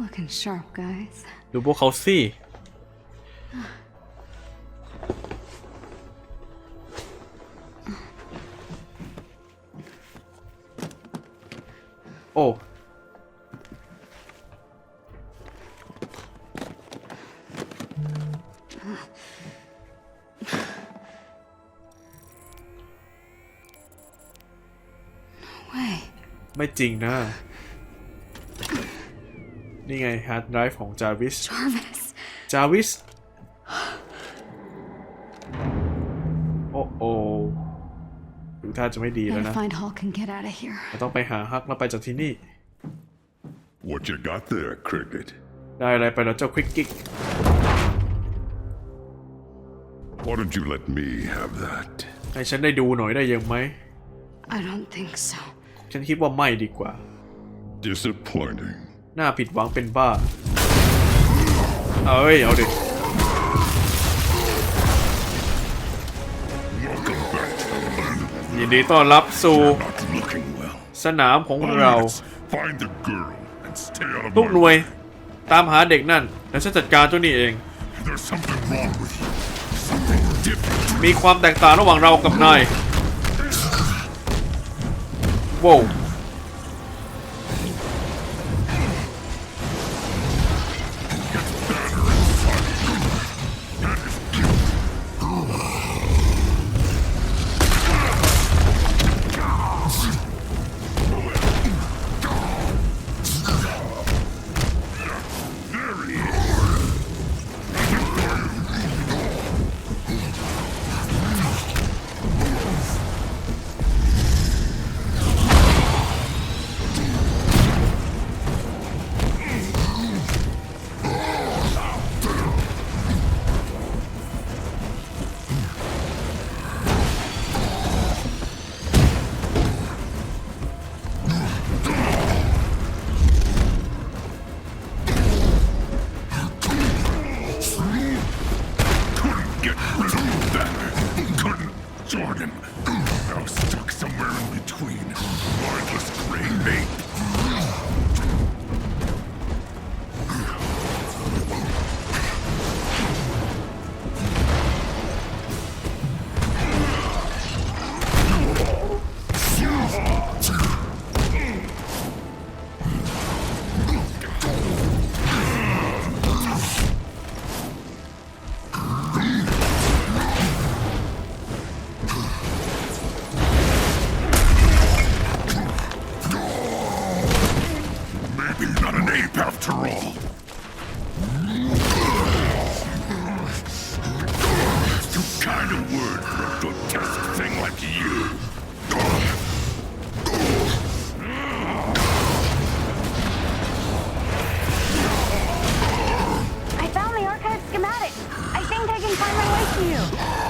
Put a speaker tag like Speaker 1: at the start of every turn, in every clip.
Speaker 1: Looking sharp, guys.
Speaker 2: ดูพวกเขาสิ โอ้ ไม่จริงนะ นี่ไงฮาร์ดไดรฟ์ของจาวิส
Speaker 1: Jarvis.
Speaker 2: จาวิส โอ้โอ้ดูท่าจะไม่ดีแล้ว
Speaker 1: Gotta
Speaker 2: นะ
Speaker 1: find Hulk and get out of here.
Speaker 2: เราต้องไปหาฮักแล้วไปจากที่นี่
Speaker 3: What you got there, Cricket?
Speaker 2: ได้อะไรไปแล้วเจ้าควิกกิก
Speaker 3: Why don't you let me have that?
Speaker 2: ให้ฉันได้ดูหน่อยได้ยังไหม
Speaker 1: I don't think so.
Speaker 2: ฉันคิดว่าไม่ดีกว่า
Speaker 3: Disappointing.
Speaker 2: หน้าผิดหวังเป็นบ้า เอ้ย เอาดิ
Speaker 3: Welcome back to the land of
Speaker 2: ยินดีต้อนรับสู่
Speaker 3: not looking well.
Speaker 2: สนามของเรา
Speaker 3: Let's find the girl and stay out of
Speaker 2: ทุก
Speaker 3: my
Speaker 2: หน่วย
Speaker 3: way.
Speaker 2: ตามหาเด็กนั่น แล้วฉันจัดการเจ้านี่เอง
Speaker 3: There's something wrong with you. Something different.
Speaker 2: มีความแตกต่างระหว่างเรากับนาย ว้
Speaker 3: get rid of that. Jordan. I you.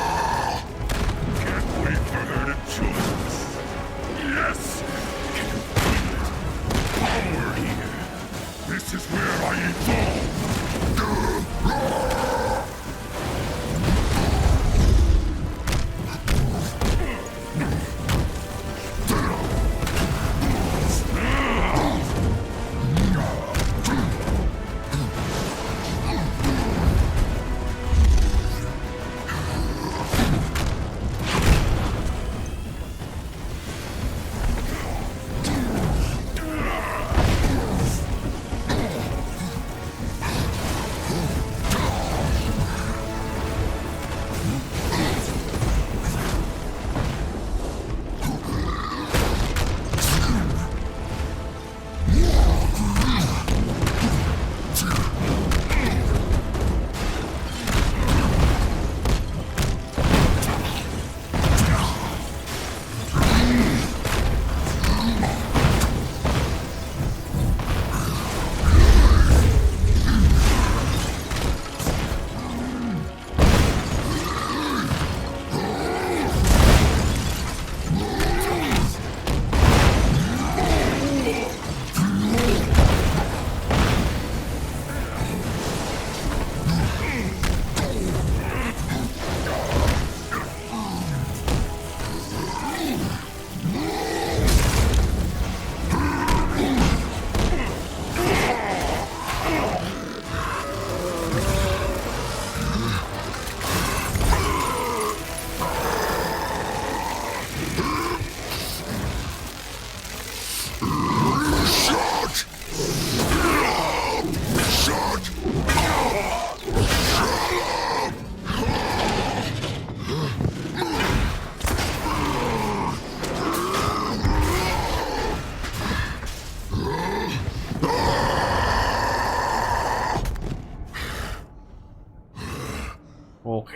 Speaker 2: เค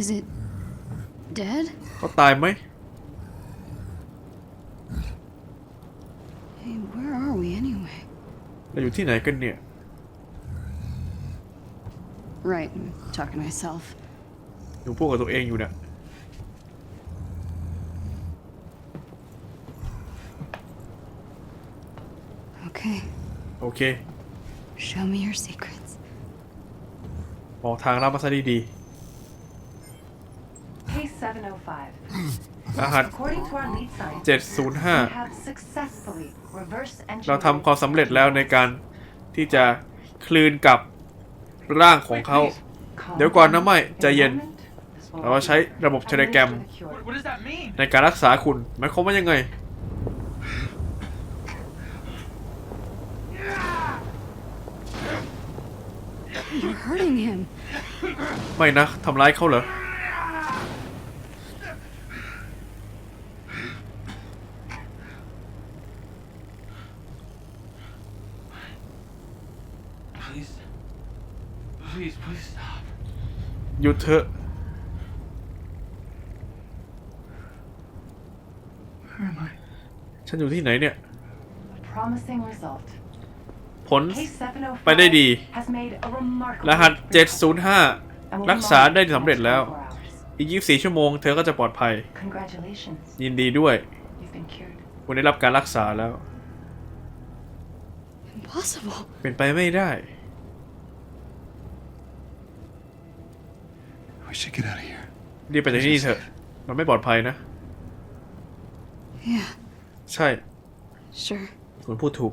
Speaker 1: Is it dead?
Speaker 2: เขาตายไหม
Speaker 1: Hey, where are we anyway?
Speaker 2: เราอยู่ที่ไหนกันเนี่ย
Speaker 1: Right, I'm talking to myself.
Speaker 2: หนูพูดกับตัวเองอยู่เนี่ย
Speaker 1: Okay,
Speaker 2: โอเค
Speaker 1: show me your secrets.
Speaker 2: บอกทางรับมาซะดี
Speaker 4: Case 705.
Speaker 2: ๆรหัส
Speaker 4: According to our lead scientist,
Speaker 2: 705
Speaker 4: we have successfully reverse
Speaker 2: เรา
Speaker 4: engineered
Speaker 2: ทำความสำเร็จแล้วในการที่จะคลืนกับร่างของเขา เดี๋ยวก่อนนะไม่ใจเย็น เราใช้ระบบเทเลแกรม
Speaker 5: What does that mean?
Speaker 2: ในการรักษาคุณหมายความว่ายังไง
Speaker 1: You're hurting him.
Speaker 2: ไม่นะทำร้ายเขาเหรอ
Speaker 5: Please. Please, please stop.
Speaker 2: หยุดเถอะ
Speaker 5: Where am I?
Speaker 2: ฉันอยู่ที่ไหนเนี่ย
Speaker 4: Promising result.
Speaker 2: ผล
Speaker 4: Case 705
Speaker 2: ไปได้ดี
Speaker 4: has made a remarkable
Speaker 2: รหัส
Speaker 4: breakthrough and
Speaker 2: 705
Speaker 4: will
Speaker 2: รักษาได้สำเร็จแล้ว
Speaker 4: be monitored for 24 hours.
Speaker 2: อีก 24 ชั่วโมงเธอก็จะปลอดภัย
Speaker 4: Congratulations.
Speaker 2: ยินดีด้วย
Speaker 4: You've been cured.
Speaker 2: คุณได้รับการรักษาแล้ว
Speaker 1: Impossible.
Speaker 2: เป็นไปไม่ได้
Speaker 3: We should get out of here.
Speaker 2: รีบไปจากที่นี่เถอะ มันไม่ปลอดภัยนะ
Speaker 1: Yeah,
Speaker 2: ใช่
Speaker 1: sure.
Speaker 2: คุณพูดถูก